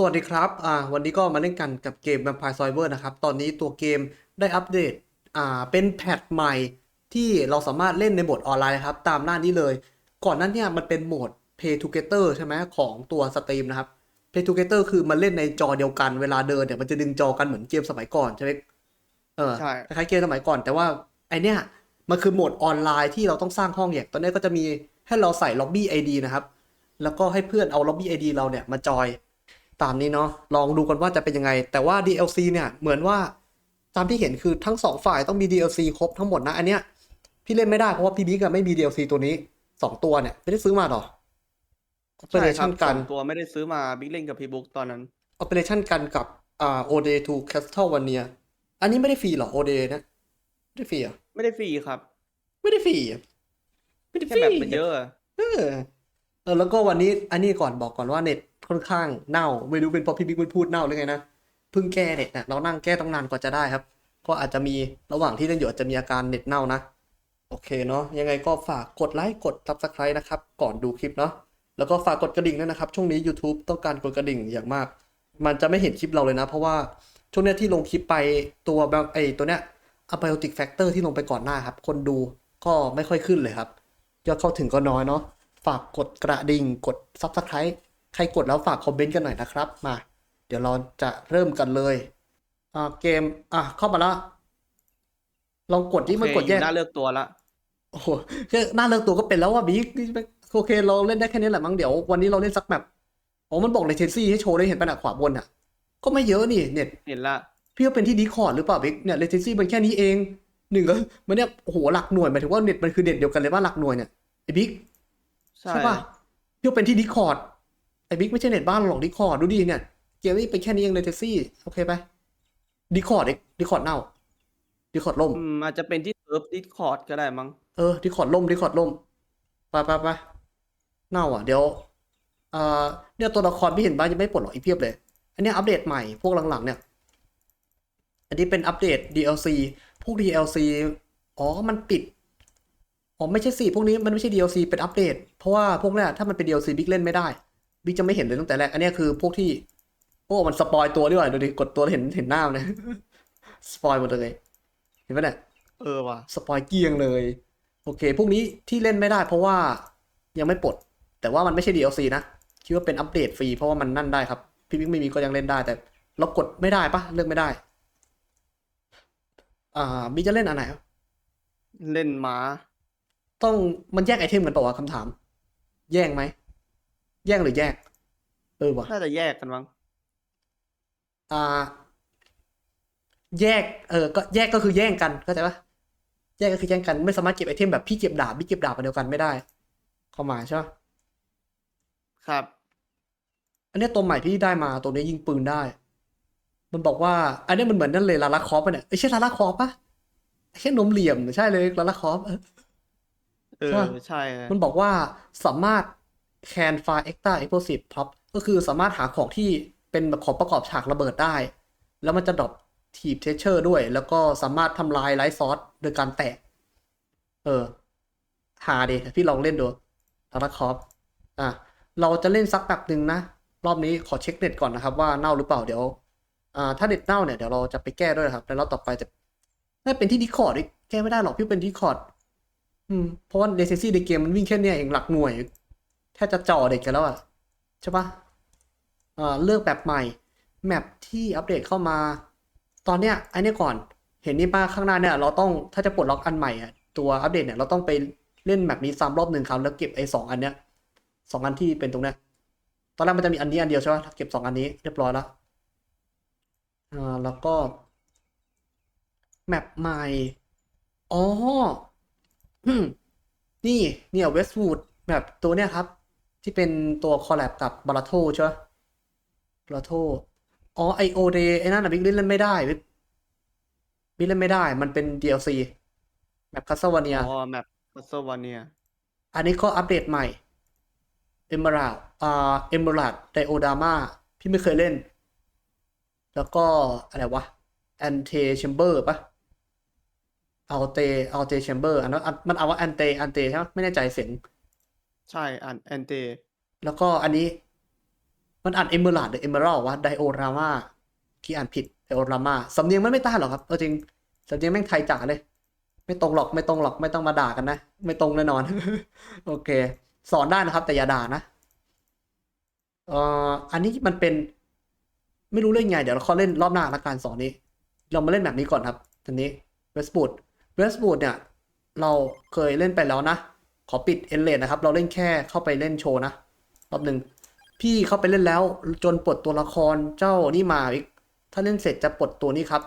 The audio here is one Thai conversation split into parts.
สวัสดีครับ อ่า วันนี้ก็มาเล่นกันกับเกม Vampire Survivor นะครับ ตอนนี้ตัวเกมได้อัปเดต อ่า เป็นแพทใหม่ที่เราสามารถเล่นในโหมดออนไลน์ครับ ตามหน้านี้เลย ก่อนหนั้นเนี่ยมันเป็นโหมด Play Together ใช่ไหมของตัวสตรีมนะครับ Play Together คือมันเล่นในจอเดียวกัน เวลาเดินเนี่ยมันจะดึงจอกันเหมือนเกมสมัยก่อนใช่ไหมเออใช่คล้ายๆเกมสมัยก่อน แต่ว่าไอเนี้ยมันคือโหมดออนไลน์ที่เราต้องสร้างห้องแยกตอนนี้ก็จะมีให้เราใส่ Lobby ID นะครับ แล้วก็ให้เพื่อนเอา Lobby ID เราเนี่ยมาจอย ตามนี้เนาะลองดูกันว่าจะเป็นยังไง แต่ว่า DLC เนี่ยเหมือนว่าตามที่เห็นคือทั้งสองฝ่ายต้องมี DLC ครบทั้งหมดนะอันเนี้ยพี่เล่นไม่ได้เพราะว่าพี่บิ๊กอะไม่มี DLC ตัวนี้สองตัวเนี่ยไม่ได้ซื้อมาหรอใช่ครั Operation บกันสองตัวไม่ได้ซื้อมาบิ๊กเล่นกับพี่บุ๊กตอนนั้น Operation กันกับอ่า OD to Castlevania อันนี้ไม่ได้ฟรีเหรอ OD นะไม่ได้ฟรีเหรอะไม่ได้ฟรีครับ ไม่ได้ฟรีอะไม่ได้ฟแค่รีแบบมันเยอะอะเออเออแล้วก็วันนี้อันนี้ก่อนบอกก่อนว่าเน็ต ค่อนข้างเน่า ไม่รู้เป็นเพราะพี่บิ๊กมันพูดเน่าหรือไงนะเพิ่งแก้เน็ตนะเรานั่งแก้ตั้งนานกว่าจะได้ครับ ก็อาจจะมีระหว่างที่เล่นอยู่อาจจะมีอาการเน็ตเน่านะ โอเคเนาะยังไงก็ฝากกดไลค์กด subscribe นะครับก่อนดูคลิปเนาะแล้วก็ฝากกดกระดิ่งด้วยนะครับ ช่วงนี้ YouTube ต้องการกดกระดิ่งอย่างมาก มันจะไม่เห็นคลิปเราเลยนะ เพราะว่าช่วงนี้ที่ลงคลิปไปตัวแบบไอตัวเนี้ย abiotic factor ที่ลงไปก่อนหน้าครับ คนดูก็ไม่ค่อยขึ้นเลยครับ ยอดเข้าถึงก็น้อยเนาะฝากกดกระดิ่งกด subscribe ใคร กดแล้วฝากคอมเมนต์กันหน่อยนะครับมา เดี๋ยวเราจะเริ่มกันเลยอ่าเกมอะเข้ามาละลองกดที่มันโอเคกดแยกอยู่หน้าเลือกตัวละโอ้โหแค่หน้าเลือกตัวก็เป็นแล้วว่าบิ๊กโอเคเราเล่นได้แค่นี้แหละมั้งเดี๋ยววันนี้เราเล่นสักแมปอ๋อมันบอกในเทนซี่ให้โชว์ได้เห็นปะน่ะขวาบนอะ ก็ไม่เยอะนี่เน็ตเห็นละพี่ว่าเป็นที่ดีคอร์ดหรือเปล่าบิ๊กเนี่ยเลเทนซี่มันแค่นี้เองหนึ่งก็มันเนี่ยโอ้โหหลักหน่วยหมายถึงว่าเน็ตมันคือเน็ตเดียวกันเลยว่าหลักหน่วยเนี่ยไอ้บิ๊กใช่ใช่ป่ะพี่ว่าเป็นที่ดีคอร์ด ไอ้บิ๊กไม่ใช่เน็ตบ้านหรอกดีคอร์ดดูดิเนี่ยเกมนี้เป็นแค่นี้เองเลเทนซี่โอเคไปดีคอร์ดเอกดีคอร์ดเน่าดีคอร์ดล่มอืมอาจจะเป็นที่เซิร์ฟดิสคอร์ดก็ได้มั้งเออดีคอร์ดล่มดีคอร์ดล่มไปไปไปเน่าอะเดี๋ยวเอ่อเนี่ยตัวละครพี่เห็นบ้างยังไม่ปลดหรอกอีกเพียบเลย อันเนี้ยอัปเดตใหม่พวกหลังๆ เนี่ย อันนี้เป็นอัปเดต DLC พวก DLC อ๋อมันปิดอ๋อไม่ใช่สิพวกนี้มันไม่ใช่ DLC เป็นอัปเดต เพราะว่าพวกเนี้ยถ้ามันเป็น DLC บิ๊กเล่นไม่ได้ บิ๊กจะไม่เห็นเลยตั้งแต่แรก อันเนี้ยคือพวกที่โอ้มันสปอยตัวด้วยดูดิกดตัวแล้วเห็นเห็นหน้ามันเลยสปอยหมดเลย เห็นปะเนี่ยเออว่ะสปอยเกลียงเลย โอเค พวกนี้ที่เล่นไม่ได้เพราะว่ายังไม่ปลด แต่ว่ามันไม่ใช่ DLC นะ คิดว่าเป็นอัปเดตฟรีเพราะว่ามันนั่นได้ครับ พี่บิ๊กไม่มีก็ยังเล่นได้ แต่เรากดไม่ได้ปะเลือกไม่ได้ อ่าบิ๊กจะเล่นอันไหนวะเล่นม้า ต้องมันแยกไอเทมกันเปล่าวะคำถาม แย่งไหม แย่งหรือแยก เออวะน่าจะแยกกันมั้งอ่า แยก เออ ก็แยกก็คือแย่งกันเข้าใจปะแยกก็คือแย่งกันไม่สามารถเก็บไอเทมแบบพี่เก็บดาบพี่เก็บดาบอันเดียวกันไม่ได้เข้ามาใช่ปะครับ อันเนี้ยตัวใหม่ที่ได้มาตัวนี้ยิงปืนได้ มันบอกว่า อันเนี้ยมันเหมือนนั่นเลยลาลาคอฟปะเนี่ยไอ้ยใช่ลาลาคอฟปะแค่นมเหลี่ยมใช่เลยลาลาคอฟเออเออใช่ใช่ฮะมันบอกว่าสามารถ can find extra explosive prop ก็คือสามารถหาของที่เป็นแบบของประกอบฉากระเบิดได้ แล้วมันจะดรอปทีบเทเชอร์ด้วย แล้วก็สามารถทำลายไลท์ซอสโดยการแตะเออ หาเดพี่ลองเล่นดูลาลาคอฟอะ เราจะเล่นสักแบบหนึ่งนะ รอบนี้ขอเช็คเน็ตก่อนนะครับ ว่าเน่าหรือเปล่าเดี๋ยว อ่า ถ้าเน็ตเน่าเนี่ยเดี๋ยวเราจะไปแก้ด้วยนะครับในรอบต่อไปจะถ้าเป็นที่ดีคอร์ดแก้ไม่ได้หรอกพี่เป็นดีคอร์ดอืมเพราะว่าเดซซี่ในเกมมันวิ่งแค่เนี้ยเองหลักหน่วย แค่จะจ่อเด็กกันแล้วอะใช่ปะอ่าเลือกแบบใหม่ แมปที่อัปเดตเข้ามา ตอนเนี้ยไอ้เนี่ยก่อน เห็นนี่ป้าข้างหน้าเนี่ย เราต้องถ้าจะปลดล็อกอันใหม่อะตัวอัปเดตเนี่ยเราต้องไปเล่นแมปนี้ซ้ำรอบหนึ่งครั้งแล้วเก็บไอ้สองอันเนี้ยสองอันที่เป็นตรงเนี้ยตอนแรกมันจะมีอันนี้อันเดียวใช่ปะเก็บสองอันนี้เรียบร้อยแล้วอ่าแล้วก็แมปใหม่ อ๋อ นี่ เนี่ยเวสต์วูดแบบตัวเนี้ยครับ ที่เป็นตัวคอลแลบกับบาราโทใช่ไหมบาราโทอ๋อไอโอเดไอ้นั่นนะบิ๊กเล่นไม่ได้บิ๊กบิ๊กเล่นไม่ได้ มันเป็น DLC แบบคาสวาเนียอ๋อแมปคัสเซวาเนียอันนี้ก็อัปเดตใหม่ Emerald อ่า Emerald Diorama พี่ไม่เคยเล่น แล้วก็อะไรวะ Ante Chamber ปะ Alte Alte Chamber อันนั้นอันมันเอาว่า Ante Ante ใช่ไหมไม่แน่ใจเสียง ใช่อันแอนเตแล้วก็อันนี้ มันอ่านเอเมอรัลหรือเอเมอรัลวะไดโอรามาที่อ่านผิดไดโอรามาสำเนียงมันไม่ต้านหรอกครับเออจริงสำเนียงแม่งไทยจ๋าเลย ไม่ตรงหรอกไม่ตรงหรอกไม่ต้องมาด่ากันนะ ไม่ตรงแน่นอน โอเค สอนได้นะครับ แต่อย่าด่านะเอ่ออันนี้มันเป็น ไม่รู้เล่นไง เดี๋ยวเราขอเล่นรอบหน้าละการสอนนี้ เรามาเล่นแบบนี้ก่อนครับทีนี้เวสบูดเวสบูดเนี่ย เราเคยเล่นไปแล้วนะ ขอปิดเอนเลนนะครับ เราเล่นแค่เข้าไปเล่นโชว์นะรอบหนึ่งพี่เข้าไปเล่นแล้วจนปลดตัวละครเจ้านี่มาอีก ถ้าเล่นเสร็จจะปลดตัวนี้ครับ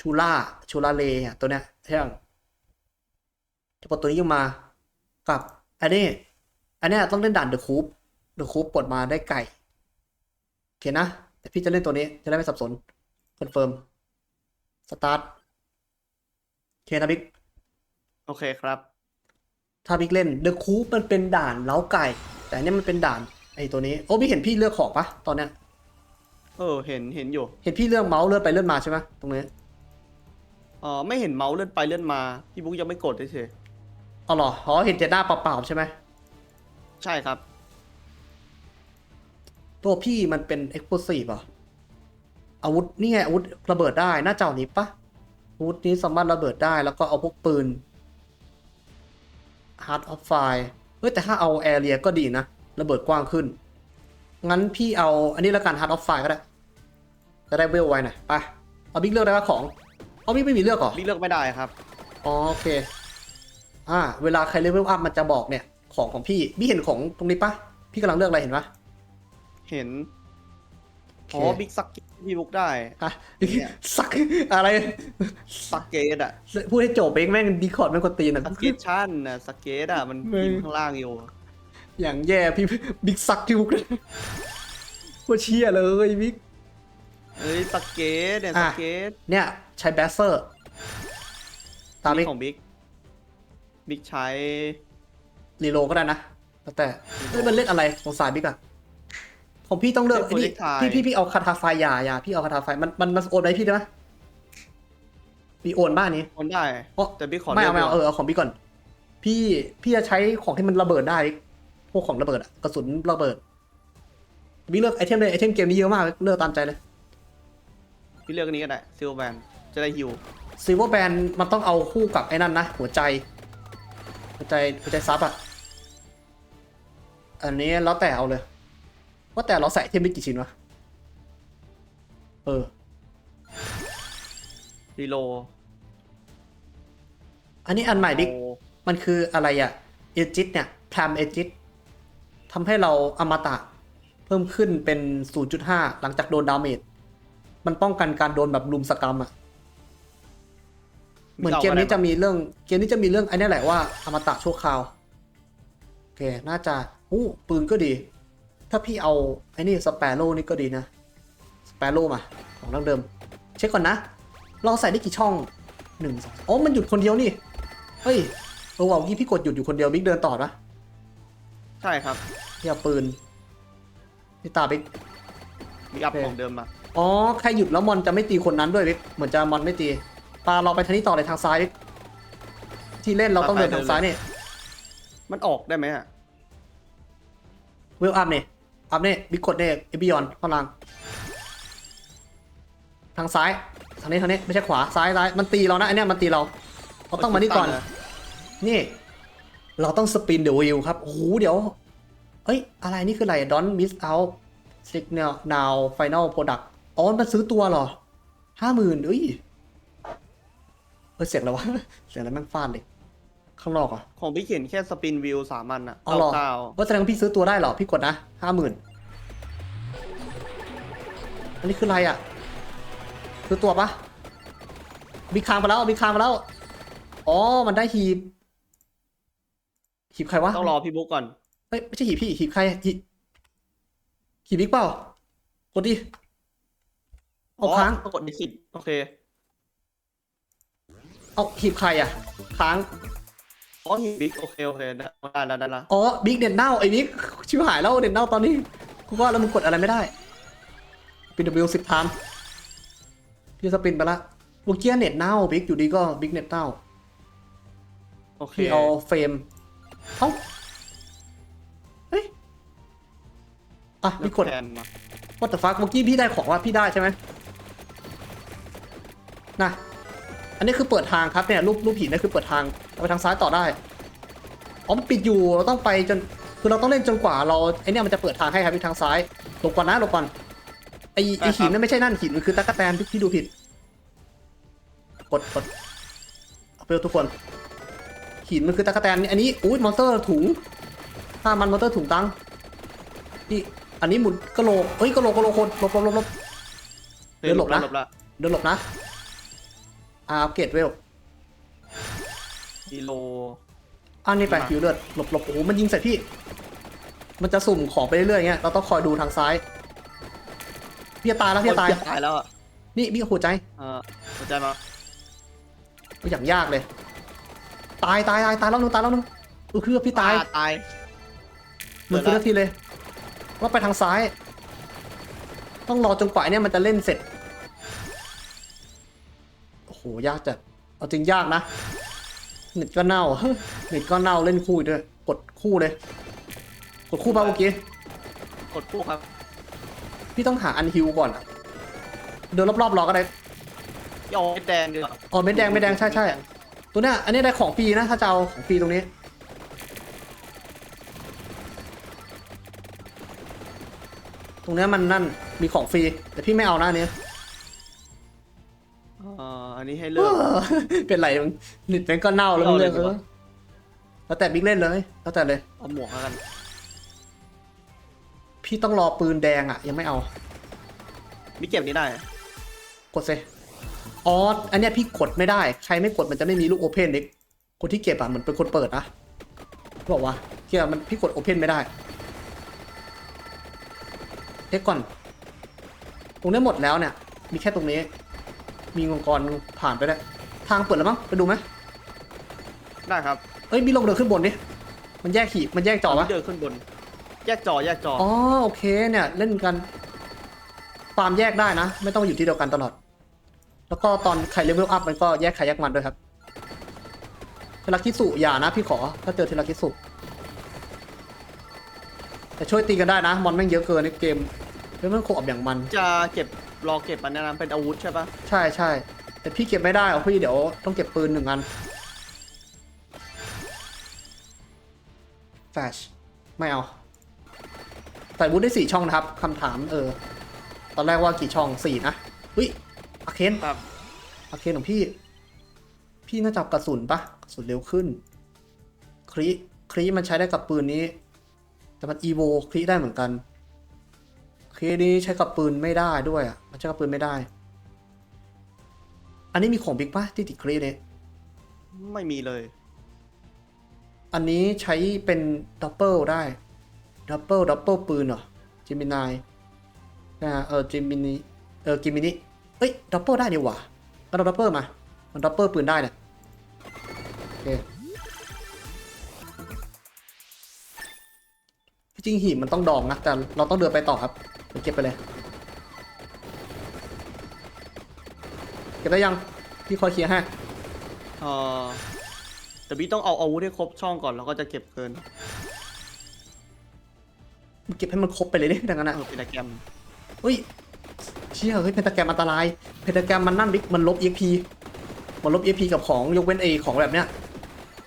ชูล่าชูลาเลเนี่ยตัวเนี้ยใช่งจะปลดตัวนี้ออกมา กับอันนี้ อันนี้ต้องเล่นด่านเดอะคูปเดอะคูปปลดมาได้ไก่โอเคนะแต่พี่จะเล่นตัวนี้จะได้ไม่สับสนคอนเฟิร์มสตาร์ทโอเคนะบิ๊กโอเคครับ ถ้าบิ๊กเล่นเดอะคูปมันเป็นด่านเล้าไก่ แต่อันเนี้ยมันเป็นด่านไอ้ตัวนี้โอ้บิ๊กเห็นพี่เลือกของปะตอนเนี้ยเออ เห็นเห็นอยู่ เห็นพี่เลือกเมาส์เลื่อนไปเลื่อนมาใช่ไหมตรงนี้เออไม่เห็นเมาส์เลื่อนไปเลื่อนมาพี่บุ๊กยังไม่กดเฉยเอาเหรออ๋อเห็นแต่หน้าเปล่าๆใช่ไหมๆใช่ครับ ตัวพี่มันเป็น explosive อะอาวุธนี่ไงอาวุธระเบิดได้หน้าจอนี้ปะอาวุธนี้สามารถระเบิดได้แล้วก็เอาพวกปืน Heart of Fire เฮ้ยแต่ถ้าเอา Area ก็ดีนะ ระเบิดกว้างขึ้น งั้นพี่เอาอันนี้ละกัน Heart of Fire ก็ได้ จะได้เวลไว้หน่อยไป เอาบิ๊กเลือกได้ว่าของ เอาบิ๊กไม่มีเลือกเหรอ บิ๊กเลือกไม่ได้ครับ อ๋อโอเค อ่า เวลาใครเลเวลอัพมันจะบอกเนี่ย ของของพี่ พี่เห็นของตรงนี้ปะพี่กำลังเลือกอะไรเห็นปะเห็นโออ๋อเคบิ๊กซักพี่บุ๊กได้ฮะเนี่ยสักอะไรซักเกตอะพูดให้จบเองแม่งดีคอร์ดแม่งกดตีนอะสเกตชั่นนะสเกตอะมันไม่พิมพ์ข้างล่างอยู่อย่างแย่พี่บิ๊กซักที่บุกเลยโคตรเชี่ยเลยบิ๊กเอ้ยสเกตเนี่ยอะสเกตเนี่ยใช้แบสเซอร์ตามนี่บิ๊กของบิ๊กบิ๊กใช้รีโลก็ได้นะแล้วแต่เฮ้ยมันเล่นอะไรของสายบิ๊กอะ ของพี่ต้องเลือกไอ้นี่พี่พี่พี่เอาคาถาไฟยาอยาพี่เอาคาถาไฟมันมันมันโอนไหมพี่ได้ไหมมีโอนบ้านนี้คนได้อ๋อแต่บิ๊กขอไม่เอาลืไม่กเอาเออเอาของพี่ก่อน พี่พี่จะใช้ของที่มันระเบิดได้ พวกของระเบิดอะกระสุนระเบิดพี่เลือกไอเทมเลยไอเทมเกมนี้เยอะมากเลือกตามใจเลยพี่เลือกอันนี้ก็ได้ซิลแบนจะได้ฮิวซิลเวอร์แบนมันต้องเอาคู่กับไอ้นั่นนะหัวใจ หัวใจหัวใจซับอะอันนี้แล้วแต่เอาเลย ว่าแต่เราใส่ไอเทมได้กี่ชิ้นวะ เออ รีโลอันนี้อันใหม่ดิเอามันคืออะไรอะเอจิตเนี่ยพรามเอจิตทำให้เราอมตะเพิ่มขึ้นเป็น 0.5 หลังจากโดนดาเมจ มันป้องกันการโดนแบบลุมสกรรมอะเหมือนเกมนี้จะมีเรื่อง เกมนี้จะมีเรื่องไอ้นี่แหละว่าอมตะชั่วคราว โอเค น่าจะอู้ปืนก็ดี ถ้าพี่เอาไอ้นี่สเปโร่นี่ก็ดีนะสเปโร่มาของดั้งเดิม เช็คก่อนนะ เราใส่ได้กี่ช่องหนึ่งสองอ๋อมันหยุดคนเดียวนี่ เฮ้ยเออว่าเมื่อกี้พี่กดหยุดอยู่คนเดียวบิ๊กเดินต่อนะใช่ครับพี่เอาปืนพี่ตาบิ๊กบิ๊กอัพโอเค ของเดิมมาอ๋อใครหยุดแล้วมอนจะไม่ตีคนนั้นด้วยบิ๊กเหมือนจะมอนไม่ตีปาเราไปทางนี้ต่อเลยทางซ้ายบิ๊กที่เล่นเราต้องเดินทางซ้ายนี่มันออกได้ไหมอะเวลอัพเนี่ย อัพเนี่ยบิ๊กกดเนี่ยเอบิยอนพลัง ทางซ้าย ทางนี้ทางนี้ไม่ใช่ขวาซ้ายซ้ายมันตีเรานะไอเนี้ยมันตีเรา เราต้องมานี่ก่อน นี่ เราต้องสปินเดอะวิลครับโอ้โหเดี๋ยว เอ้ย อะไรนี่คืออะไร Don't miss out signal now final product อ๋อมันซื้อตัวเหรอห้าหมื่นเอ้ยเออเสียงอะไรวะ เสียงอะไรแม่งฟาดเลย ข้างนอกเหรอะของพี่เขียนแค่สปินวิวสามันอะอ๋อเหรอเก้าว่าแสดงว่าพี่ซื้อตัวได้เหรอ พี่กดนะห้าหมื่นอันนี้คืออะไรอะ ซื้อตัวปะมีคางไปแล้วมีคางไปแล้ว อ๋อ มันได้หีบ หีบใครวะต้องรอพี่บุ๊กก่อน เฮ้ยไม่ใช่หีบพี่หีบใครหีบหีบบิ๊กเปล่ากดดิเอาค้างอ๋อกดดิสิโอเค เอาหีบใครอะ ค้าง อ๋อบิ๊กโอเคโอเคได้ได้แล้วได้แล้วอ๋อบิ๊กเด่นเน่าไอ้บิ๊กชิบหายแล้วเด่นเน่าตอนนี้กูว่าแล้วมึงกดอะไรไม่ได้ปิน W สิบทามพี่สปินไปละเมื่อกี้เน็ตเน่าบิ๊กอยู่ดีก็บิ๊กเน็ตเน่าโอเคพี่เอาเฟรมเอ้าเฮ้ยอะแล้วพี่กดแทนมาว่าแต่ฟักเมื่อกี้พี่ได้ของว่าพี่ได้ใช่ไหมนะ อันนี้คือเปิดทางครับเนี่ยรูปรูปหินนี่คือเปิดทางเอาไปทางซ้ายต่อได้อ๋อมันปิดอยู่เราต้องไปจนคือเราต้องเล่นจนกว่าเราไอเนี่ยมันจะเปิดทางให้ครับที่ทางซ้ายหลบก่อนนะหลบก่อนไอไอหินนั่นไม่ใช่นั่นหินมันคือตะกั่วแตนที่พี่ดูผิดกดกดเอาไปทุกคน หินมันคือตะกั่วแตนอันนี้อุ้ยมอนสเตอร์ถุงถ้ามันมอนสเตอร์ถุงตังนี่อันนี้หมุนกระโหลกเฮ้ยกระโหลกกระโหลกคนหลบหลบหลบหลบเดินหลบนะหลบละเดินหลบนะ อาอัปเกรดเวลกิโลอันนี้ไปมาหิวเลือดหลบหลบโอ้โหมันยิงใส่พี่ มันจะสุ่มของไปเรื่อยๆอย่างเงี้ยเราต้องคอยดูทางซ้ายพี่จะตายแล้วพี่จะตาย ตายแล้วอะนี่พี่หัวใจเออหัวใจมาก็อย่างยากเลย ตายตายตายตายแล้วนึงตายแล้วนึงเออคือพี่ตายตายมันคือนาทีเลยว่าไปทางซ้าย ต้องรอจนกว่าไอ้เนี่ยมันจะเล่นเสร็จโอ้โหยากจัดเอาจริงยากนะเน็ตก็เน่าเน็ตก็เน่าเล่นคู่อีกด้วย กดคู่เลย กดคู่ป่ะเมื่อกี้กดคู่ครับ พี่ต้องหาอันฮิวก่อนอะเดินรอบๆรอก็ได้ยอมแดงดีกว่าอ๋อเม็ดแดงเม็ดแดงใช่ใช่ตัวเนี้ยอันนี้ได้ของฟรีนะถ้าจะเอาของฟรีตรงนี้ตรงเนี้ยมันนั่นมีของฟรีแต่พี่ไม่เอานะอัน อกเป็นไรมึงนิดเป็นก็เน่าแล้วมึงเอาเลเลยยดีกว่าแล้วแต่บิ๊กเล่นเลยแล้วแต่เลย เอาหมวกแล้วกัน พี่ต้องรอปืนแดงอะ ยังไม่เอามีเก็บนี้ได้ กดเซอ๋ออันเนี้ยพี่กดไม่ได้ ใครไม่กดมันจะไม่มีลูกโอเพนเด็กคนที่เก็บอะเหมือนเป็นคนเปิดนะบอกว่าเกี่ยมันพี่กดโอเพนไม่ได้เช็คก่อน ตรงนี้หมดแล้วเนี่ย มีแค่ตรงนี้ มีงงกรผ่านไปได้ ทางเปิดแล้วมั้งไปดูไหมได้ครับเอ้ยมีลงเดินขึ้นบนดิมันแยกขีดมันแยกจอปะเดินขึ้นบน แยกจอแยกจออ๋อโอเคเนี่ยเล่นกันฟาร์มแยกได้นะ ไม่ต้องอยู่ที่เดียวกันตลอด แล้วก็ตอนใครเลเวลอัพมันก็แยกใครแยกมันด้วยครับเทลักคิสุอย่านะพี่ขอ ถ้าเจอเทลักคิสุแต่ช่วยตีกันได้นะมอนแม่งเยอะเกินในเกมเฮ้ยมันโคอบอย่างมัน จะเก็บรอเก็บมันแนะนำเป็นอาวุธใช่ปะใช่ใช่ แต่พี่เก็บไม่ได้เอาพี่เดี๋ยวต้องเก็บปืนหนึ่งอันแฟชไม่เอาใส่บูทได้สี่ช่องนะครับคำถามเออ ตอนแรกว่ากี่ช่องสี่นะอุ้ยอาเคนครับอาเคนของพี่ พี่น่าจะเอากระสุนปะกระสุนเร็วขึ้น ครีครีมันใช้ได้กับปืนนี้ แต่มันอีโวครีได้เหมือนกันครีนี้ใช้กับปืนไม่ได้ด้วยอะมันใช้กับปืนไม่ได้ อันนี้มีของบิ๊กปะที่ติดครีเนี่ยไม่มีเลย อันนี้ใช้เป็นดับเบิลได้ ดับเบิลดับเบิลปืนเหรอจิมินายนะเออจิมินิเออกิมินิเอ้ยดับเบิลได้ดีหว่าก็ดับเบิลมา มันดับเบิลปืนได้เนี่ยโอเคที่จริงหีบมันต้องดองนะแต่เราต้องเดินไปต่อครับเดี๋ยวเก็บไปเลย เก็บได้ยังพี่คอยเคลียร์ให้เอ่อแต่พี่ต้องเอาอาวุธให้ครบช่องก่อนแล้วก็จะเก็บเกินเก็บให้มันครบไปเลยดิดังนั้นเออะอเป็นตะแกรมเฮ้ยเชี่ยเฮ้ยเพนตาแกรมอันตรายเพนตาแกรมมันนั่นบิ๊กมันลบ EXP มันลบ EXP กับของยกเว้นเอของแบบเนี้ย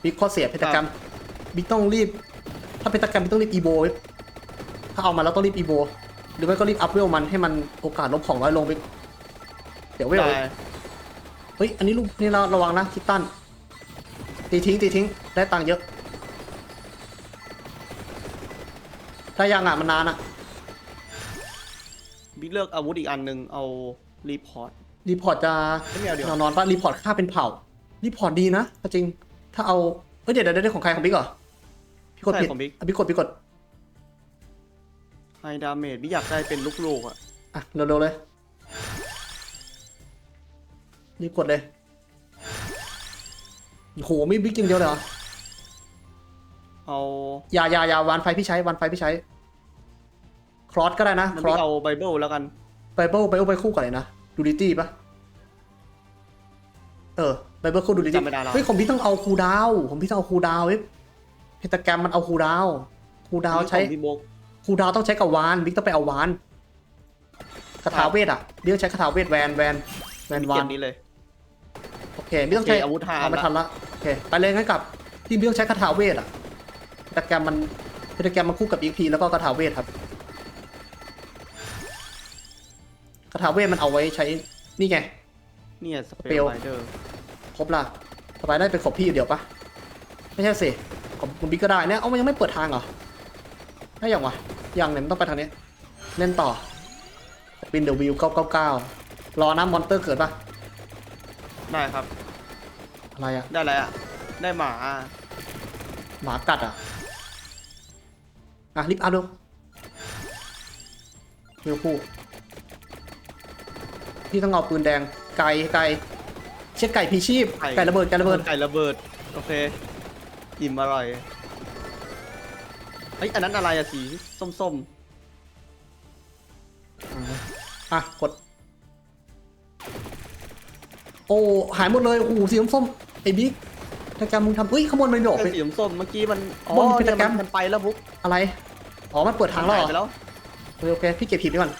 บิ๊กข้อเสียเพนตาแกรมบิ๊กต้องรีบ ถ้าเพนตาแกรมบิ๊กต้องรีบอีโบถ้าเอามาแล้วต้องรีบอีโบหรือไม่ก็รีบอัพเวลมันให้มันโอกาสลบของน้อยลงบิ๊กเดี๋ยวเวลได้ เฮ้ย อันนี้ลูกนี่เราระวังนะคิดตัน ตีทิ้งตีทิ้ง ได้ตังค์เยอะ ถ้ายังอะมันนานอะพี่เลือกอาวุธอีกอันหนึ่งเอารีพอร์ต รีพอร์ตจะไม่เอาเดี๋ยว นอนนอนปะรีพอร์ตค่าเป็นเผ่า รีพอร์ตดีนะเอาจริง ถ้าเอา เฮ้ยเดี๋ยวเดี๋ยวเดี๋ยวของใครของบิ๊กเหรอ พี่กดใช่ผิดของบิ๊กอะพี่กดพี่กด ไฮดาเมจพี่อยากได้เป็นลูกๆอะ อะเร็วๆเลย รีบกดเลยโอ้โหมีบิ๊กอย่างเดียวเลยเหรอ เอาอย่าอย่าอย่าวานไฟพี่ใช้วานไฟพี่ใช้ครอสก็ได้นะมันครอไม่สเอาไบเบิลแล้วกัน ไบเบิลไบเบิลไปคู่กันเลยนะ ดูดิตี้ปะเออไบเบิลคู่ดูดิตี้จำไม่ได้แล้วเฮ้ยของพี่ต้องเอาคูลดาวน์ของพี่ต้องเอาคูลดาวน์เว้ยเพนตาแกรมมันเอาคูลดาวน์คูลดาวน์ใช้ของพี่โบกครูดาวต้องใช้กับวานบิ๊กต้องไปเอาวานคาถาเวทอะบิ๊กต้องใช้คาถาเวทแวนแวนแวนวาเกนมนี้เลย โอเคบิ๊กต้องใช้โอเคอาวุธห้าเอาไม่ละทันละโอเคไปเลยงั้นกับที่บิ๊กต้องใช้คาถาเวทอะแต่แกรมมันแต่แกรมมันคู่กับอีพีแล้วก็คาถาเวทครับคาถาเวทมันเอาไว้ใช้นี่ไงเนี่ยสเปเปลลวไรเดอร์ครบละสบายได้เป็นของพี่อยู่เดี๋ยวปะไม่ใช่สิของคุณบิ๊กก็ได้เนี่ยเอามันยังไม่เปิดทางเหรอได้ยังวะยังเนี่ยมันต้องไปทางนี้เล่นต่อปินเดอะวิว999รอน้ำมอนเตอร์เกิดปะ ได้ครับ อะไรอะได้อะไรอะ ได้หมาหมากัดอะอะรีบเอาดูเร็วคู่พี่ต้องเอาปืนแดงไก่ไก่เช็ดไก่พีชีพไก่ไก่ระเบิดไก่ระเบิดไก่ระเบิด โอเคอิ่มอร่อยเฮ้ยอันนั้นอะไรอะสีส้มอะกด โอ้หายหมดเลยโอ้โหสีส้มๆไอ้บิ๊กทางการมึงทำเฮ้ยขโมยมันดๆอกไปไอ้สีส้มๆเมื่อกี้มันอ๋อมันเป็นเนี่ยแกรมัมนมันไปแล้วบุ๊กอะไรอ๋อมันเปิดทางแล้วหาเหรอยไปแล้วโอเคโอเคพี่เก็บผิดไปก่อน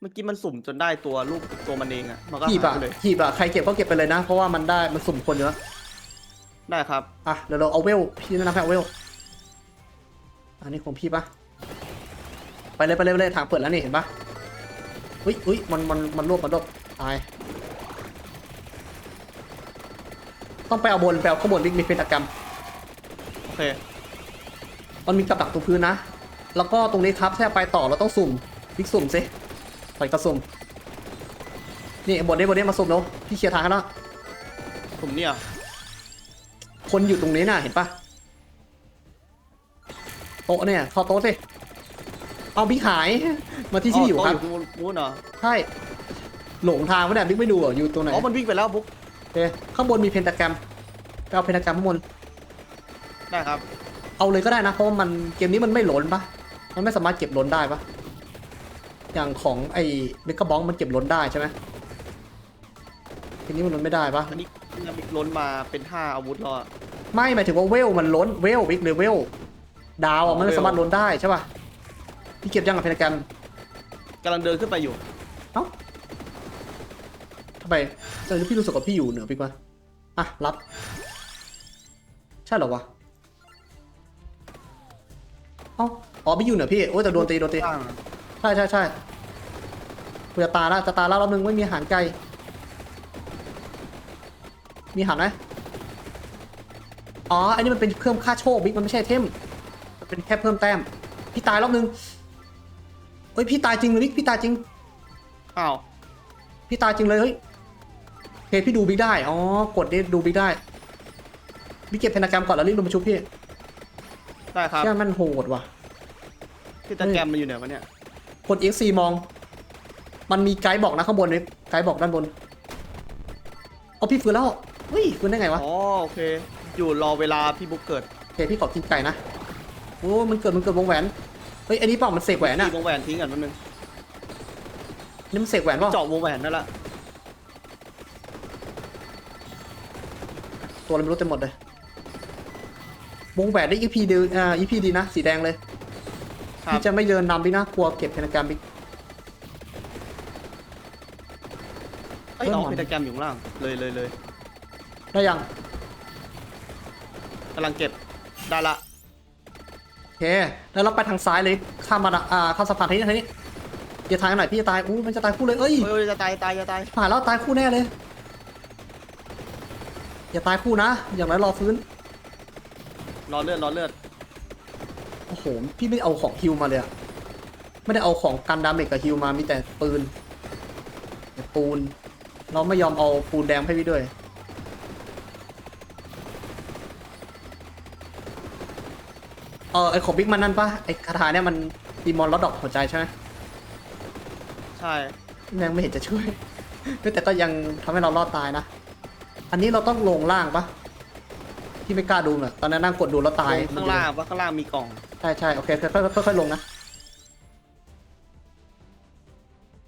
เมื่อกี้มันสุ่มจนได้ตัวรูปตัวมันเองอะมันก็หีบหายอะไปเลยหีบอะใครเก็บก็เก็บไปเลยนะ เพราะว่ามันได้มันสุ่มคนเยอะได้ครับอะเดี๋ยวเราเอาเวลพี่แนะนำให้เอาเวลอันนี้ของพี่ปะไปเลยไปเลยไปเลยทางเปิดแล้วนี่เห็นปะ อุ้ยอุ้ยมันมันมันรวบมันรวบตายต้องไปเอาบนไปเอาข้างบนบิ๊กมีเพนตกรรมโอเคมันมีกับดักตรงพื้นนะ แล้วก็ตรงนี้ครับถ้าไปต่อเราต้องสุ่มพิกสุ่มสิปล่อยกระสุ่มนี่บนนี้บนนี้มาสุ่มแล้วพี่เคลียร์ทางให้แล้วผมเนี่ยคนอยู่ตรงนี้น่ะเห็นปะโต๊ะเนี่ยเข้าโต๊ะสิ เอาบิ๊กหาย มาที่ที่อยู่ครับ อยู่มูนเหรอใช่ หลงทางไม่ได้บิ๊กไม่ดูเหรออยู่ตรงไหนอ๋อมันวิ่งไปแล้วบุ๊กโอเคข้างบนมีเพนตาแกรมไปเอาเพนตาแกรมข้างบนได้ครับ เอาเลยก็ได้นะเพราะว่ามันเกมนี้มันไม่หล้นปะมันไม่สามารถเก็บหล้นได้ปะอย่างของไอ้เมกะบองมันเก็บหล้นได้ใช่ไหมทีนี้มันหล้นไม่ได้ปะอันนี้นามิกล้นมาเป็นห้าอาวุธแล้วอะไม่หมายถึงว่าเวลมันล้นเวลบิ๊กหรือเวลดาวอ๋อะอมันไม่เวลสามารถล้นได้ใช่ปะ พี่เก็บยังกับเพนตาแกรมกำลังเดินขึ้นไปอยู่ เอ้าทำไมตอนนี้พี่รู้สึกว่าพี่อยู่เหนือบิ๊กวะอะ รับ ใช่เหรอวะ เอ้า อ๋อ พี่อยู่เหนือพี่ โอ้ยแต่โดนตีโดนตีข้างอะใช่ใช่ใช่กูจะตายแล้วจะตายแล้วรอบนึงไม่มีอาหารไก่ มีอาหารไหมอ๋อ อันนี้มันเป็นเพิ่มค่าโชคบิ๊กมันไม่ใช่เทมมันเป็นแค่เพิ่มแต้ม พี่ตายรอบนึง เฮ้ยพี่ตายจริงเลยบิ๊กพี่ตายจริง อ้าวพี่ตายจริงเลยเฮ้ยโอเคพี่ดูบิ๊กได้ อ๋อ กดได้ดูบิ๊กได้บิ๊กเก็บเพนากรรมก่อนแล้วรีบลงมาชุบพี่ได้ครับเชื่อมันโหดว่ะพี่ตะแกรมมันอยู่ไหนวะเนี่ยกด XC มอง มันมีไกด์บอกนะข้างบนนี้ไกด์บอกด้านบน เอาพี่ฟื้นแล้วเฮ้ยฟื้นได้ไงวะ อ๋อโอเค อยู่รอเวลาพี่บุ๊กเกิดโอเคพี่ขอกินไก่นะ โอ้มันเกิดมันเกิดวงแหวนเฮ้ยอันนี้เปล่ามันเสกแหวนอะตีวงแหวนทิ้งกันนิดนึงนี่มันเสกแหวนเปล่าเจาะวงแหวนนั่นแหละตัวอะไรไม่รู้เต็มหมดเลยวงแหวนได้ EP ดีอ่า EP ดีนะสีแดงเลยครับพี่จะไม่เดินนำพี่นะกลัวเก็บเพนกรรมบิ๊กเอ้ยเริ่มเอาหมอนพี่ตะแกรมอยู่ข้างล่างเลยเลยเลยได้ยังกำลังเก็บได้ละโอ เคแล้วเราไปทางซ้ายเลยข้ามมาอ่าข้ามสะพานทีนี้ทางนี้อย่าทางกันหน่อยพี่จะตายอู้มันจะตายคู่เลยเอ้ยเฮ้ยจะตายตายจะตายผ่านแล้วตายคู่แน่เลย อย่าตายคู่นะ อย่างน้อยรอฟื้น รอเลือดรอเลือดโอ้โหพี่ไม่เอาของฮิวมาเลยอะไม่ได้เอาของกันดาเมจกับฮิวมามีแต่ปืน ปูน เราไม่ยอมเอาปูนแดงให้พี่ด้วย เออไอของบิ๊กมันนั่นปะไอคาถาเนี่ยมันดีมอนลดดอกหัวใจใช่ไหมใช่ ยังไม่เห็นจะช่วย แต่ก็ยังทำให้เรารอดตายนะ อันนี้เราต้องลงล่างปะที่ไม่กล้าดูน่ะตอนนั้นนั่งกดดูแล้วตายข้างล่างว่าข้างล่างมีกล่อง ใช่ใช่โอเคค่อยๆค่อยๆลงนะ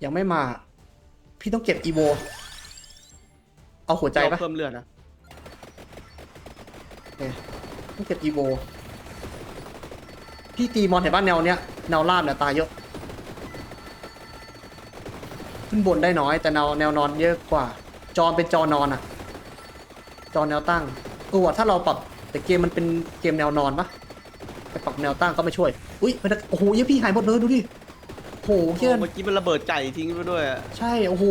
ยังไม่มา พี่ต้องเก็บอีโว เอาหัวใจปะเพิ่มเลือดนะต้องเก็บอีโว พี่ตีมอนเห็นป่ะแนวเนี้ยแนวราบเนี่ยตายเยอะ ขึ้นบนได้น้อยแต่แนวแนวนอนเยอะกว่า จอเป็นจอนอนอะจอแนวตั้งเออว่ะถ้าเราปรับแต่เกมมันเป็นเกมแนวนอนปะไปปรับแนวตั้งก็ไม่ช่วย อุ้ยมันจะโอ้โหเหี้ยพี่หายหมดเลยดูดิโอ้โหเฮียเมื่อกี้มันระเบิดไก่ทิ้งไปด้วยอะใช่โอ้โห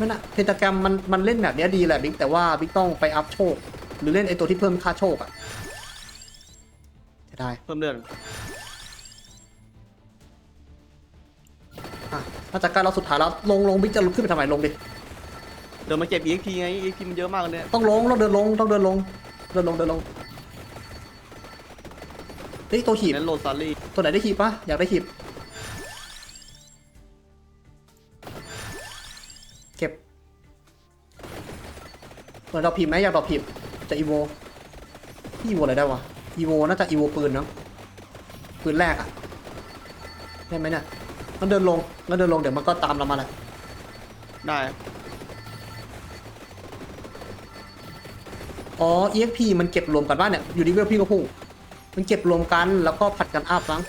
มันอะเพนตาแกรมมันมันเล่นแบบเนี้ยดีแหละบิ๊กแต่ว่าบิ๊กต้องไปอัพโชค หรือเล่นไอตัวที่เพิ่มค่าโชคอะ จะได้เพิ่มเลือดอะน่าจะใกล้เราสุดท้ายแล้วลงลงบิ๊กจะลุกขึ้นไปทำไมลงดิ เดี๋ยวมาเก็บ EXP ไง EXP มันเยอะมากเลยเนี่ยต้องลงต้องเดินลงต้องเดินลง เดินลงเดินลงเฮ้ยตัวหีบเน้นโรซารี่ตัวไหนได้หีบปะอยากได้หีบเก็บเปิดดอกผีบไหมอยากดอกผีบจะอีโวพี่อีโวอะไรได้วะ อีโวน่าจะอีโวปืนเนาะปืนแรกอะได้ไหมเนี่ยมันเดินลงมันเดินลงเดี๋ยวมันก็ตามเรามาแหละได้ อ๋อ EXP มันเก็บรวมกันว่าเนี่ย อยู่ดีเวลพี่ก็พุ่ง มันเก็บรวมกันแล้วก็ผัดกันอัพมั้ง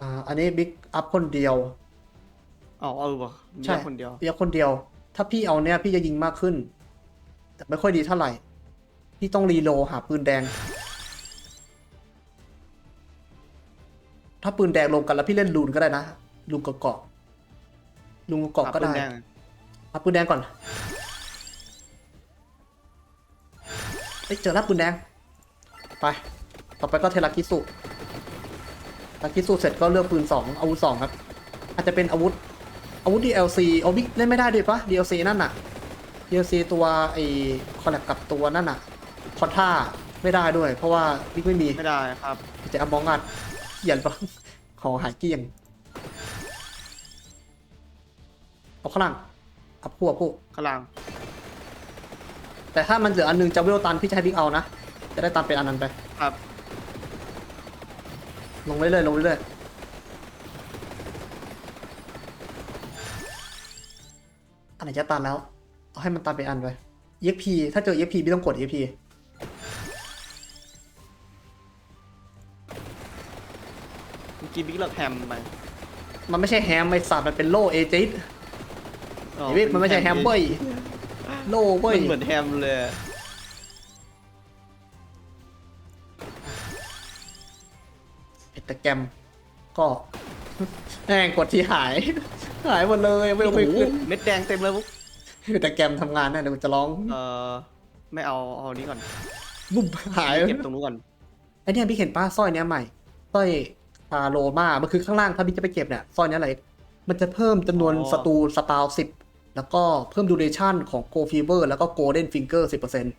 อ่า อันนี้บิ๊กอัพคนเดียว อ๋อเออว่ะมีใช่คนเดียวเพียงคนเดียว ถ้าพี่เอาเนี่ยพี่จะยิงมากขึ้น แต่ไม่ค่อยดีเท่าไหร่พี่ต้องรีโหลหาปืนแดง ถ้าปืนแดงรวมกันแล้วพี่เล่นลูนก็ได้นะลูนเกาะๆลูนเกาะๆก็ได้หาปืนแดงเอาปืนแดงก่อนเอ้ยเจอแล้วปืนแดง ไป ต่อไปก็เทราคิสุเทราคิสุเสร็จก็เลือกปืนสองอาวุธสองครับ อาจจะเป็นอาวุธอาวุธ DLC โอ้บิ๊กเล่นไม่ได้ด้วยปะ DLC นั่นน่ะ DLC ตัวไอ้คอลแลบกับตัวนั่นน่ะคอนท่าไม่ได้ด้วย เพราะว่าบิ๊กไม่มีไม่ได้ครับจะเอามองงัดเขียนปะขอหายเกลี้ยง เอาข้างล่างเอาพวกพวกข้างล่าง แต่ถ้ามันเหลืออันหนึงจะเวลตันพี่จะให้บิ๊กเอานะ จะได้ตันเป็นอันนั้นไป ครับ ลงเรื่อยๆลงเรื่อยๆอันไหนจะตันแล้วเอา ให้มันตันเป็นอันไป EXP ถ้าเจอ EXP พี่ต้องกด EXP เมื่อกี้บิ๊กเลิกแฮมไปมันไม่ใช่แฮมไอสัตว์มันเป็นโล่เอจิสอ๋อไอ้บิ๊กมันไม่ใช่แฮมเว้ยโล่เว้มัยนเหมือนแฮมเลยเพนตาแกรมก็แม่งกดที่หาย หายหมดเลยไม่โอ้ไม่โหขึ้น เม็ดแดงเต็มเลยบุ๊ กเพนตาแกรมทำงานนะเดี๋ยวมันจะร้องเออไม่เอาเอาอันนี้ก่อนบุ้มหายเก็บตรงนู้นก่อนไอเนี่ยพี่เห็นป้าสร้อยเนี้ยใหม่สร้อยพาโลมามันคือข้างล่างถ้าพี่จะไปเก็บเนี่ยสร้อยเนี้ยอะไรมันจะเพิ่มจำนวนศัตรูสปาวสิบแล้วก็เพิ่มดูเรชั่นของโกฟีเวอร์แล้วก็โกลเด้นฟิงเกอร์สิบเปอร์เซ็นต์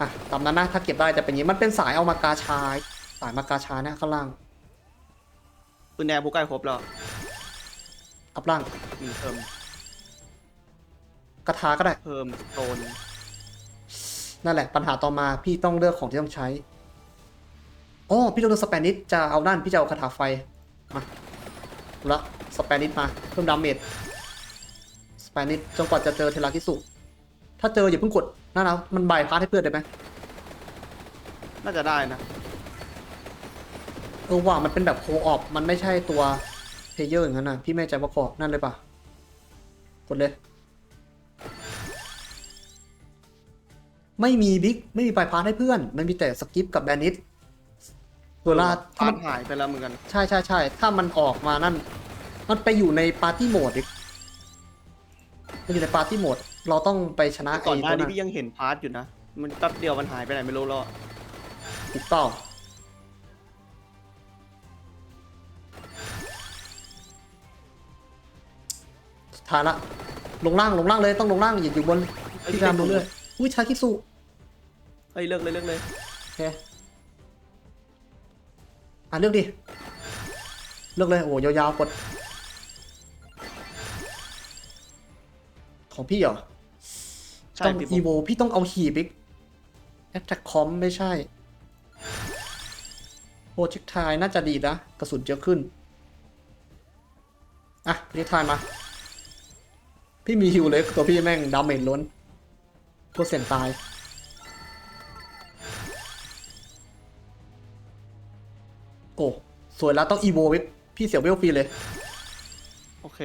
อะตามนั้นนะถ้าเก็บได้จะเป็นอย่างนี้มันเป็นสายเอามากาชาสายมากาชาเนี่ยข้างล่างปืนแดงบุ๊กใกล้ครบแล้วอัพล่างมีเพิ่ม กระทาก็ได้ เพิ่มโซนนั่นแหละปัญหาต่อมาพี่ต้องเลือกของที่ต้องใช้อ๋อพี่ต้องเลือกสเปนิชจะเอานั่นพี่จะเอาคาถาไฟ มาดูละสเปนิชมาเพิ่มดาเมจสเปนิชจนกว่าจะเจอเทราคิสุถ้าเจออย่าเพิ่งกดนั่นนะมันบายพาสให้เพื่อนได้ไหมน่าจะได้นะเออว่ามันเป็นแบบโคออปมันไม่ใช่ตัวเพลเยอร์อย่างนั้นนะพี่ไม่แน่ใจว่าคอนั่นเลยปะกดเลย ไม่มีบิ๊กไม่มีบายพาสให้เพื่อน มันมีแต่สกิปกับแบนิสเวลาถ้าปามันหายไปแล้วเหมือนกัน ใช่ใช่ใช่ถ้ามันออกมานั่น มันไปอยู่ในปาร์ตี้โหมดอีกมันอยู่ในปาร์ตี้โหมด เราต้องไปชนะก่อนหไอ้น้าตัวนี้นั้นพี่ยังเห็นพาร์ทอยู่นะ มันแป๊บเดียวมันหายไปไหนไม่รู้แล้วติดต่อสุดท้ายละ ลงล่างลงล่างเลยต้องลงล่างอย่าอยู่บนเอ้ยพี่รามดูเรื่อย อุ้ยชาคิสุเฮ้ยเลิกเลยเลิกเลยโอเคอะเลือกดิเลือกเลยโอ้ยาวๆกด ของพี่เหรอใช่ต้องพี่อีบุ๊กโว พี่ต้องเอาหีบอีกแอตแทคคอมไม่ใช่โปรเจกทายน่าจะดีนะ กระสุนเยอะขึ้น อะโปรเจกทายมา พี่มีฮิวเลยตัวพี่แม่งดาเมจล้น กลัวเสี่ยงตายโอ้สวยแล้วต้องอีโววิพี่เสียเวลฟรีเลย โอเค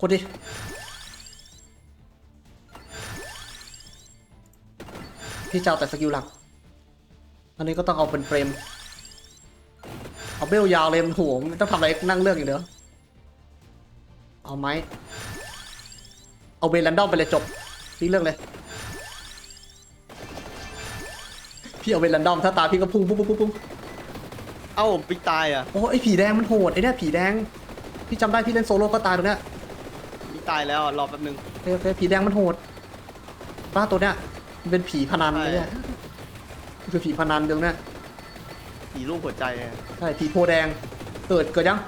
กดดิพี่จะเอาแต่สกิลหลัก อันนี้ก็ต้องเอาเป็นเฟรม เอาเบลยาวเลยมันโหไม่ต้องทำอะไรนั่งเลือกอย่างเดียว เอาไหม เอาเบลแรนดอมไปเลยจบ พี่เลือกเลยพี่เอาเบลแรนดอมถ้าตาพี่ก็พุ่งพุ่งพุ่งพุ่งพุ่งเอ้าปิกตายอะโอ้ไอผีแดงมันโหดไอเนี่ยผีแดงพี่จำได้พี่เล่นโซโล่ก็ตายตรงเนี้ยปิกตายแล้วอะรอแป๊บนึงโอเคโอเคผีแดงมันโหดป้าตัวเนี้ยมันเป็นผีพนันใช่เลยเนี่ยมันคือผีพนันเดี๋ยวเนี้ยผีรูปหัวใจอะใช่ผีโพแดงเกิดเกิดยัง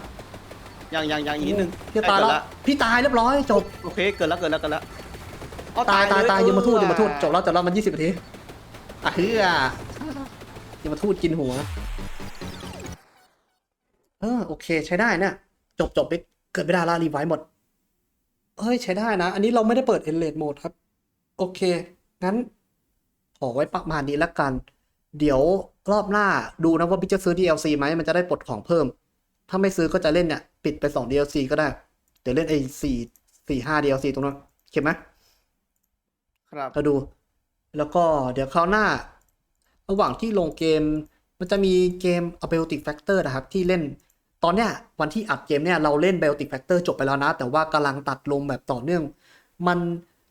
ยังยังยังอีกนิดนึงพี่ตายแล้วใกเกิดพี่ตายเรียบร้อยจบโอเคเกิดแล้วเกิดแล้วเกิดแล้ว อ๋อตายตายเลตายยมมาทูตยมมาทูตจบแล้วแล้วจบแล้วมันยี่สิบนาทีอะเฮือยมมาทูตกินหัว เออโอเคใช้ได้เนี่ยจบจบไปเกิดไม่ได้ละรีไวซ์หมดเฮ้ยใช้ได้นะ อันนี้เราไม่ได้เปิด e n l a t e mode ครับ โอเค งั้น ขอไว้ประมาณนี้แล้วกัน เดี๋ยวรอบหน้าดูนะว่าพี่จะซื้อ DLC ไหมมันจะได้ปลดของเพิ่ม ถ้าไม่ซื้อก็จะเล่นเนี่ย ปิดไป 2 DLC ก็ได้ เดี๋ยวเล่นไอ้สี่สี่ห้า DLC ตรงนั้นโอเคไหม ครับก็ดู แล้วก็เดี๋ยวคราวหน้า ระหว่างที่ลงเกม มันจะมีเกม a b e l t i c Factor นะครับ ที่เล่น ตอนเนี้ยวันที่อัดเกมเนี่ยเราเล่น b e l t i c Factor จบไปแล้วนะ แต่ว่ากำลังตัดลงแบบต่อเนื่อง มัน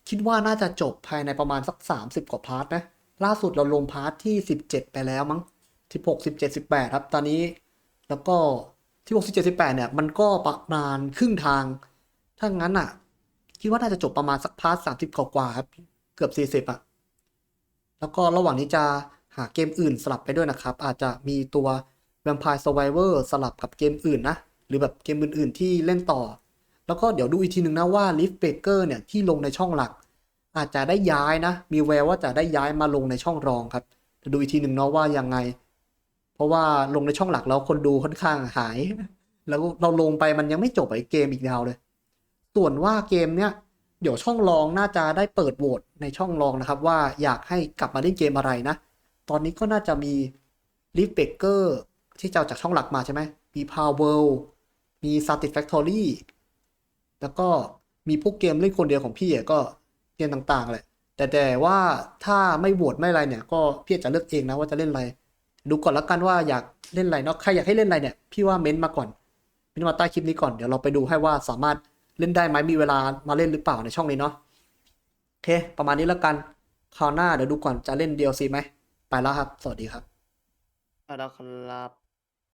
คิดว่าน่าจะจบภายในประมาณสัก 30 กว่าพาร์ทนะ ล่าสุดเราลงพาร์ทที่ 17 ไปแล้วมั้ง 16 17 18 ครับ ตอนนี้ แล้วก็ที่6 17 18 เนี่ย มันก็ประมาณครึ่งทาง ถ้างั้นอะ คิดว่าน่าจะจบประมาณสักพาร์ท30กว่าๆครับ เกือบ 40อะแล้วก็ระหว่างนี้จะหาเกมอื่นสลับไปด้วยนะครับ อาจจะมีตัว Vampire Survivor สลับกับเกมอื่นนะ หรือแบบเกมอื่นๆที่เล่นต่อ แล้วก็เดี๋ยวดูอีกทีหนึ่งนะว่า Leaf Breaker เนี่ยที่ลงในช่องหลัก อาจจะได้ย้ายนะ มีแววว่าจะได้ย้ายมาลงในช่องรองครับเดี๋ยวดูอีกทีหนึ่งเนาะว่ายังไง เพราะว่าลงในช่องหลักแล้วคนดูค่อนข้างหาย แล้วเราลงไปมันยังไม่จบไอ้เกมอีกยาวเลย ส่วนว่าเกมเนี้ย เดี๋ยวช่องรองน่าจะได้เปิดโหวตในช่องรองนะครับ ว่าอยากให้กลับมาเล่นเกมอะไรนะ ตอนนี้ก็น่าจะมี l e a f b r e a k e r ที่เจะเอาจากช่องหลักมาใช่ไหมมี Power มี Satisfactory แล้วก็มีพวกเกมเล่นคนเดียวของพี่ก็เกมต่างๆแหละแต่แต่ว่าถ้าไม่โหวตไม่อะไรเนี่ย ก็พี่จะเลือกเองนะว่าจะเล่นอะไร ดูก่อนละกันว่าอยากเล่นอะไรเนาะใครอยากให้เล่นอะไรเนี่ยพี่ว่าเม้นต์มาก่อนเม้นต์มาใต้คลิปนี้ก่อนเดี๋ยวเราไปดูให้ว่าสามารถ เล่นได้ไหมมีเวลามาเล่นหรือเปล่าในช่องนี้เนาะโอเค ประมาณนี้แล้วกันคราวหน้าเดี๋ยวดูก่อนจะเล่น DLC ไหมไปแล้วครับ สวัสดีครับเอาละครับ